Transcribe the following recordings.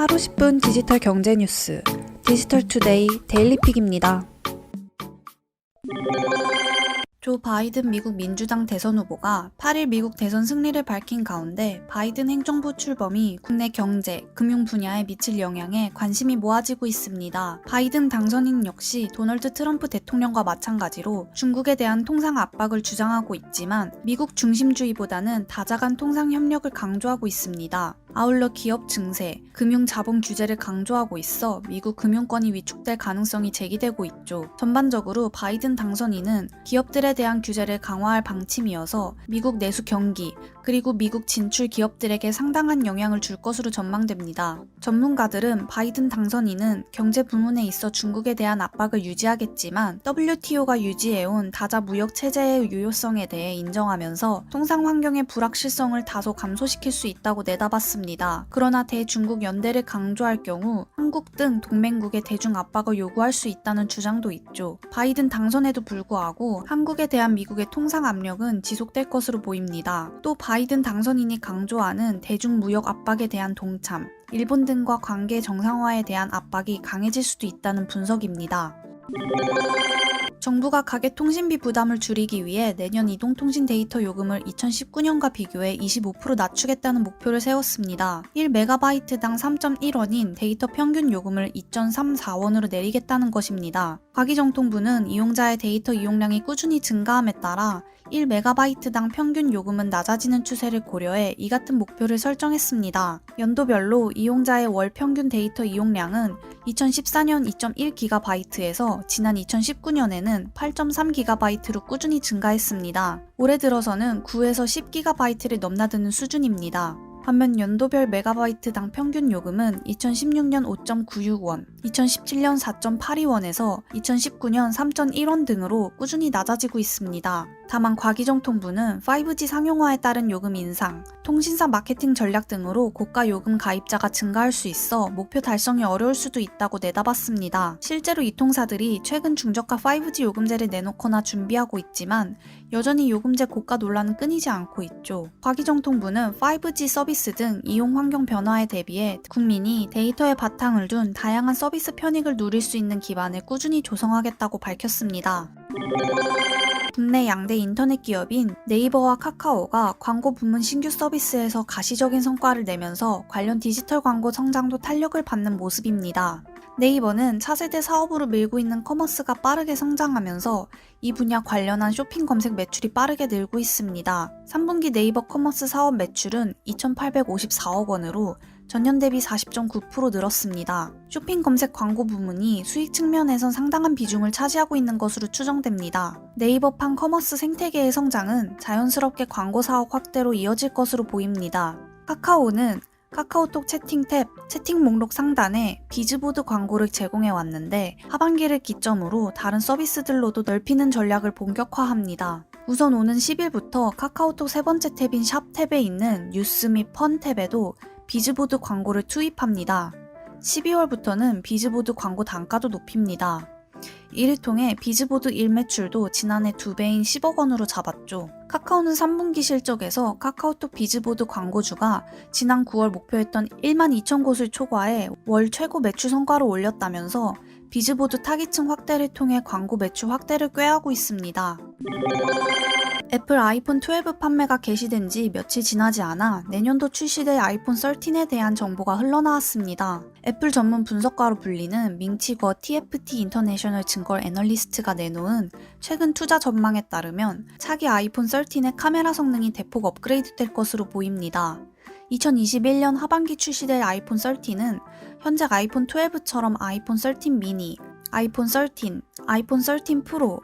하루 10분 디지털 경제 뉴스 디지털 투데이 데일리픽입니다. 조 바이든 미국 민주당 대선 후보가 8일 미국 대선 승리를 밝힌 가운데 바이든 행정부 출범이 국내 경제, 금융 분야에 미칠 영향에 관심이 모아지고 있습니다. 바이든 당선인 역시 도널드 트럼프 대통령과 마찬가지로 중국에 대한 통상 압박을 주장하고 있지만 미국 중심주의보다는 다자간 통상 협력을 강조하고 있습니다. 아울러 기업 증세, 금융 자본 규제를 강조하고 있어 미국 금융권이 위축될 가능성이 제기되고 있죠. 전반적으로 바이든 당선인은 기업들에 대한 규제를 강화할 방침이어서 미국 내수 경기, 그리고 미국 진출 기업들에게 상당한 영향을 줄 것으로 전망됩니다. 전문가들은 바이든 당선인은 경제 부문에 있어 중국에 대한 압박을 유지하겠지만 WTO가 유지해온 다자 무역 체제의 유효성에 대해 인정하면서 통상 환경의 불확실성을 다소 감소시킬 수 있다고 내다봤습니다. 그러나 대중국 연대를 강조할 경우 한국 등 동맹국의 대중 압박을 요구할 수 있다는 주장도 있죠. 바이든 당선에도 불구하고 한국에 대한 미국의 통상 압력은 지속될 것으로 보입니다. 또 바이든 당선인이 강조하는 대중 무역 압박에 대한 동참, 일본 등과 관계 정상화에 대한 압박이 강해질 수도 있다는 분석입니다. 정부가 가계 통신비 부담을 줄이기 위해 내년 이동통신 데이터 요금을 2019년과 비교해 25% 낮추겠다는 목표를 세웠습니다. 1MB당 3.1원인 데이터 평균 요금을 2.34원으로 내리겠다는 것입니다. 과기정통부는 이용자의 데이터 이용량이 꾸준히 증가함에 따라 1MB당 평균 요금은 낮아지는 추세를 고려해 이 같은 목표를 설정했습니다. 연도별로 이용자의 월 평균 데이터 이용량은 2014년 2.1GB에서 지난 2019년에는 8.3GB로 꾸준히 증가했습니다. 올해 들어서는 9에서 10GB를 넘나드는 수준입니다. 반면 연도별 메가바이트당 평균 요금은 2016년 5.96원, 2017년 4.82원에서 2019년 3.1원 등으로 꾸준히 낮아지고 있습니다. 다만 과기정통부는 5G 상용화에 따른 요금 인상, 통신사 마케팅 전략 등으로 고가 요금 가입자가 증가할 수 있어 목표 달성이 어려울 수도 있다고 내다봤습니다. 실제로 이 통사들이 최근 중저가 5G 요금제를 내놓거나 준비하고 있지만 여전히 요금제 고가 논란은 끊이지 않고 있죠. 과기정통부는 5G 서비스 등 이용 환경 변화에 대비해 국민이 데이터에 바탕을 둔 다양한 서비스 편익을 누릴 수 있는 기반을 꾸준히 조성하겠다고 밝혔습니다. 국내 양대 인터넷 기업인 네이버와 카카오가 광고 부문 신규 서비스에서 가시적인 성과를 내면서 관련 디지털 광고 성장도 탄력을 받는 모습입니다. 네이버는 차세대 사업으로 밀고 있는 커머스가 빠르게 성장하면서 이 분야 관련한 쇼핑 검색 매출이 빠르게 늘고 있습니다. 3분기 네이버 커머스 사업 매출은 2,854억 원으로 전년 대비 40.9% 늘었습니다. 쇼핑 검색 광고 부문이 수익 측면에선 상당한 비중을 차지하고 있는 것으로 추정됩니다. 네이버 판 커머스 생태계의 성장은 자연스럽게 광고 사업 확대로 이어질 것으로 보입니다. 카카오는 카카오톡 채팅 탭, 채팅 목록 상단에 비즈보드 광고를 제공해 왔는데 하반기를 기점으로 다른 서비스들로도 넓히는 전략을 본격화합니다. 우선 오는 10일부터 카카오톡 세 번째 탭인 샵 탭에 있는 뉴스 및 펀 탭에도 비즈보드 광고를 투입합니다. 12월부터는 비즈보드 광고 단가도 높입니다. 이를 통해 비즈보드 일 매출도 지난해 2배인 10억 원으로 잡았죠. 카카오는 3분기 실적에서 카카오톡 비즈보드 광고주가 지난 9월 목표했던 1만 2천 곳을 초과해 월 최고 매출 성과를 올렸다면서 비즈보드 타깃층 확대를 통해 광고 매출 확대를 꾀하고 있습니다. 애플 아이폰 12 판매가 개시된 지 며칠 지나지 않아 내년도 출시될 아이폰 13에 대한 정보가 흘러나왔습니다. 애플 전문 분석가로 불리는 밍치거 TFT 인터내셔널 증걸 애널리스트가 내놓은 최근 투자 전망에 따르면 차기 아이폰 13의 카메라 성능이 대폭 업그레이드 될 것으로 보입니다. 2021년 하반기 출시될 아이폰 13은 현재 아이폰 12처럼 아이폰 13 미니, 아이폰 13, 아이폰 13 프로,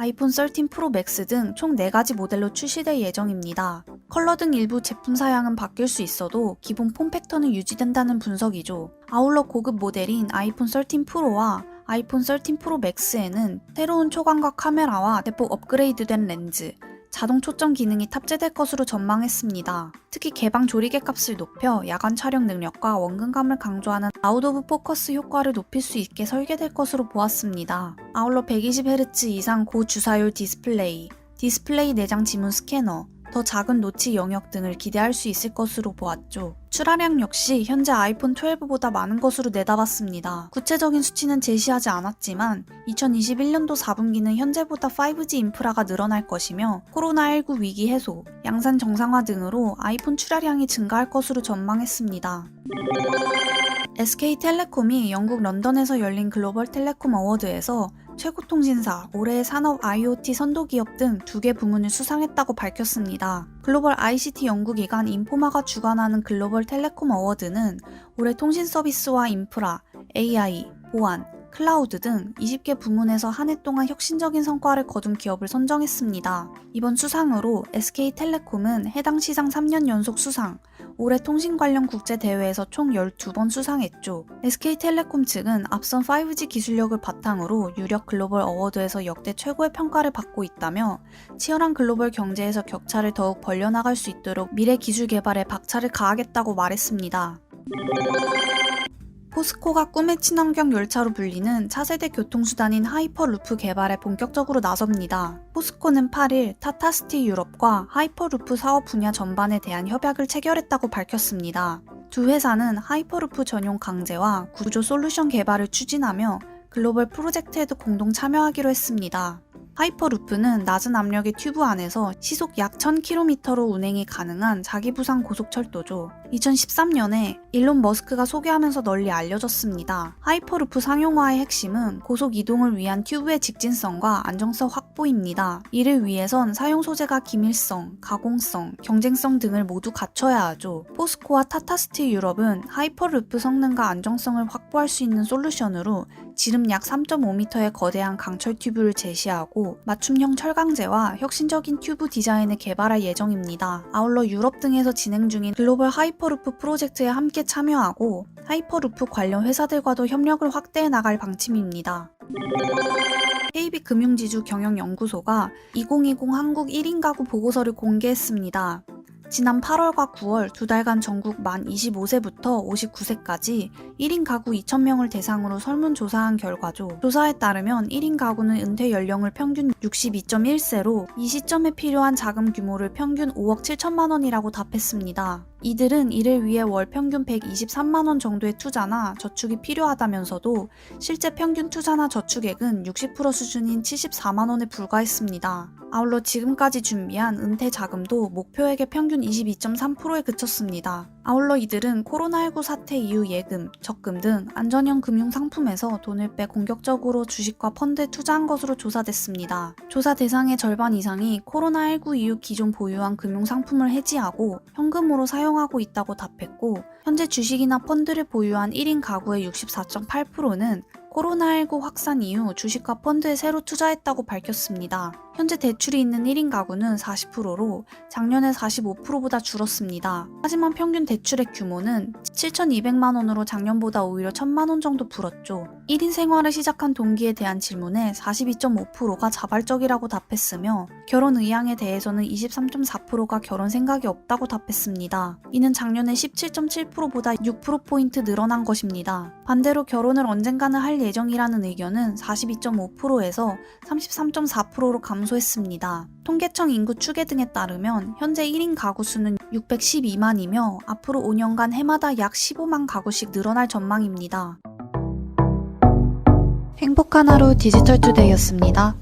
아이폰 13 프로 맥스 등 총 4가지 모델로 출시될 예정입니다. 컬러 등 일부 제품 사양은 바뀔 수 있어도 기본 폼 팩터는 유지된다는 분석이죠. 아울러 고급 모델인 아이폰 13 프로와 아이폰 13 프로 맥스에는 새로운 초광각 카메라와 대폭 업그레이드된 렌즈, 자동 초점 기능이 탑재될 것으로 전망했습니다. 특히 개방 조리개 값을 높여 야간 촬영 능력과 원근감을 강조하는 아웃 오브 포커스 효과를 높일 수 있게 설계될 것으로 보았습니다. 아울러 120Hz 이상 고주사율 디스플레이, 디스플레이 내장 지문 스캐너, 더 작은 노치 영역 등을 기대할 수 있을 것으로 보았죠. 출하량 역시 현재 아이폰 12보다 많은 것으로 내다봤습니다. 구체적인 수치는 제시하지 않았지만 2021년도 4분기는 현재보다 5G 인프라가 늘어날 것이며 코로나19 위기 해소, 양산 정상화 등으로 아이폰 출하량이 증가할 것으로 전망했습니다. SK텔레콤이 영국 런던에서 열린 글로벌 텔레콤 어워드에서 최고 통신사, 올해의 산업 IoT 선도기업 등 두 개 부문을 수상했다고 밝혔습니다. 글로벌 ICT 연구기관 인포마가 주관하는 글로벌 텔레콤 어워드는 올해 통신 서비스와 인프라, AI, 보안, 클라우드 등 20개 부문에서 한 해 동안 혁신적인 성과를 거둔 기업을 선정했습니다. 이번 수상으로 SK텔레콤은 해당 시상 3년 연속 수상, 올해 통신 관련 국제 대회에서 총 12번 수상했죠. SK텔레콤 측은 앞선 5G 기술력을 바탕으로 유력 글로벌 어워드에서 역대 최고의 평가를 받고 있다며 치열한 글로벌 경제에서 격차를 더욱 벌려나갈 수 있도록 미래 기술 개발에 박차를 가하겠다고 말했습니다. 포스코가 꿈의 친환경 열차로 불리는 차세대 교통수단인 하이퍼루프 개발에 본격적으로 나섭니다. 포스코는 8일 타타스티 유럽과 하이퍼루프 사업 분야 전반에 대한 협약을 체결했다고 밝혔습니다. 두 회사는 하이퍼루프 전용 강제와 구조 솔루션 개발을 추진하며 글로벌 프로젝트에도 공동 참여하기로 했습니다. 하이퍼루프는 낮은 압력의 튜브 안에서 시속 약 1000km로 운행이 가능한 자기부상 고속철도죠. 2013년에 일론 머스크가 소개하면서 널리 알려졌습니다. 하이퍼루프 상용화의 핵심은 고속 이동을 위한 튜브의 직진성과 안정성 확보입니다. 이를 위해선 사용 소재가 기밀성, 가공성, 경쟁성 등을 모두 갖춰야 하죠. 포스코와 타타스티 유럽은 하이퍼루프 성능과 안정성을 확보할 수 있는 솔루션으로 지름 약 3.5m의 거대한 강철 튜브를 제시하고 맞춤형 철강제와 혁신적인 튜브 디자인을 개발할 예정입니다. 아울러 유럽 등에서 진행 중인 글로벌 하이퍼 루프 프로젝트에 함께 참여하고 하이퍼루프 관련 회사들과도 협력을 확대해 나갈 방침입니다. KB금융지주 경영연구소가 2020 한국 1인 가구 보고서를 공개했습니다. 지난 8월과 9월 두 달간 전국 만 25세부터 59세까지 1인 가구 2,000명을 대상으로 설문조사한 결과죠. 조사에 따르면 1인 가구는 은퇴 연령을 평균 62.1세로 이 시점에 필요한 자금 규모를 평균 5억 7천만 원이라고 답했습니다. 이들은 이를 위해 월 평균 123만 원 정도의 투자나 저축이 필요하다면서도 실제 평균 투자나 저축액은 60% 수준인 74만 원에 불과했습니다. 아울러 지금까지 준비한 은퇴 자금도 목표액의 평균 22.3%에 그쳤습니다. 아울러 이들은 코로나19 사태 이후 예금, 적금 등 안전형 금융 상품에서 돈을 빼 공격적으로 주식과 펀드에 투자한 것으로 조사됐습니다. 조사 대상의 절반 이상이 코로나19 이후 기존 보유한 금융 상품을 해지하고 현금으로 사용하고 있다고 답했고 현재 주식이나 펀드를 보유한 1인 가구의 64.8%는 코로나19 확산 이후 주식과 펀드에 새로 투자했다고 밝혔습니다. 현재 대출이 있는 1인 가구는 40%로 작년에 45%보다 줄었습니다. 하지만 평균 대출의 규모는 7,200만 원으로 작년보다 오히려 1,000만 원 정도 불었죠. 1인 생활을 시작한 동기에 대한 질문에 42.5%가 자발적이라고 답했으며 결혼 의향에 대해서는 23.4%가 결혼 생각이 없다고 답했습니다. 이는 작년에 17.7%보다 6%포인트 늘어난 것입니다. 반대로 결혼을 언젠가는 할 예정이라는 의견은 42.5%에서 33.4%로 감소했습니다. 통계청 인구 추계 등에 따르면 현재 1인 가구 수는 612만이며 앞으로 5년간 해마다 약 15만 가구씩 늘어날 전망입니다. 행복한 하루 디지털 투데이였습니다.